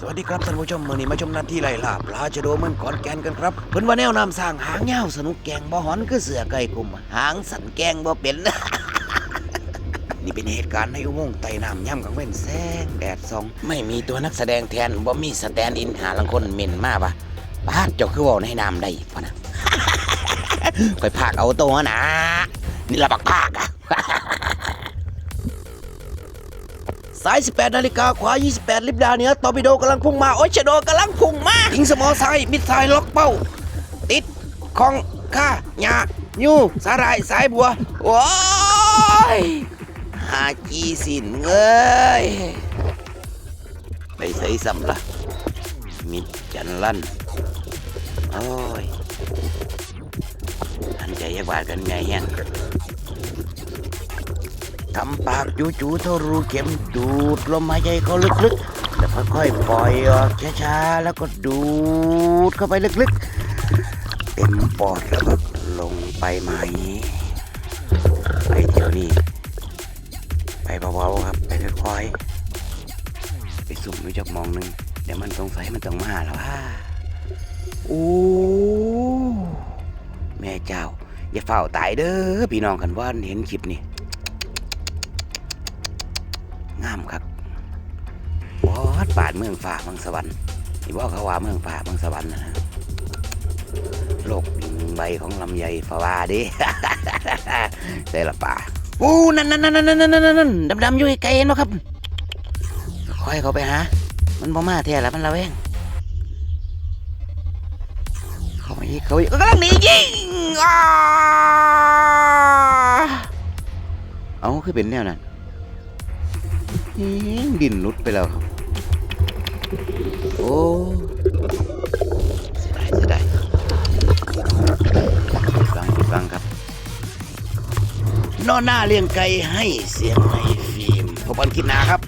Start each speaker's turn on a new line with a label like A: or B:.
A: สวัสดีครับท่านผู้ชมมื่อนี้มาชมหนาที่ไล่ลาบลาชะโดเมืองขอนแก่นกันครับเพิ่นว่าแนวนำสร้างหางยาสนุกแกงบ่หอนคือเสือไก่กลุ่มหางสันแกงบ่เป็น นี่เป็นเหตุการณ์ในอุโมงค์ไต่น้ำย่ำกลางเว้นแสงแดดส่อง ไม่มีตัวนักแสดงแทนบ่มีสแตนด์อินหาลังคนเหม็นมากปะปาดเจ้าคือเว่าในน้ำได้พะนะไปพากเอาตัวนะนี่ละบักพากอะ สาย 18 นาฬิกาขวา 28 ลิบดาเหนือตอร์ปิโดกำลังพุ่งมาโอ้ยชโดกำลังพุ่งมายิงสมอซ้ายมิดซ้ายล็อกเป้า ติดของข้าหยายูสาหร่ายสายบัวโอ้ยหาจีสินเอ้ยไปใส่ซ้ำละมิดจันลั่นโอ้ยอันใจยักบาดกันไงเฮียน ทำปากจูๆเท่ารูเข็มดูดลมหายใจเข้าลึกๆ แล้วค่อยๆปล่อยออกช้าๆ แล้วก็ดูดเข้าไปลึกๆ เต็มปอดแล้วก็ลงไปไหมไปเที่ยวนี้ ไปเบาๆครับ ไปค่อยๆ ไปสุ่มอยู่จักมองหนึ่งเดี๋ยวมันสงสัยมันต้องมาแล้วว่าโอ้แม่เจ้า อย่าเฝ้าตายเด้อพี่น้องกันว่าเห็นคลิปนี่ งามครับบอดป่านเมืองฟ้าเมืองสวรรค์ที่บอกเขาว่าเมืองฟ้าเมืองสวรรค์นะฮะโลกใบของลำไยฟาวาดิใส่ลป่าโอ้นั่นนั่นนั่นนั่นนั่นนั่นนั่นดำดำๆอยู่ไกลเนาะครับคอยเขาไปหา มันบ่มาแท้แล้วมันระแวงเขาอีกเขาอีกกำลังหนียิงอ้าเอาคือเป็นแนวนั้น ดินลุดไปแล้วครับ โอ้เสียดายเสียดายฟังฟังครับนอนหน้าเลี้ยงไก่ให้เสียงในฟิล์มพบกันคลิปหน้าครับ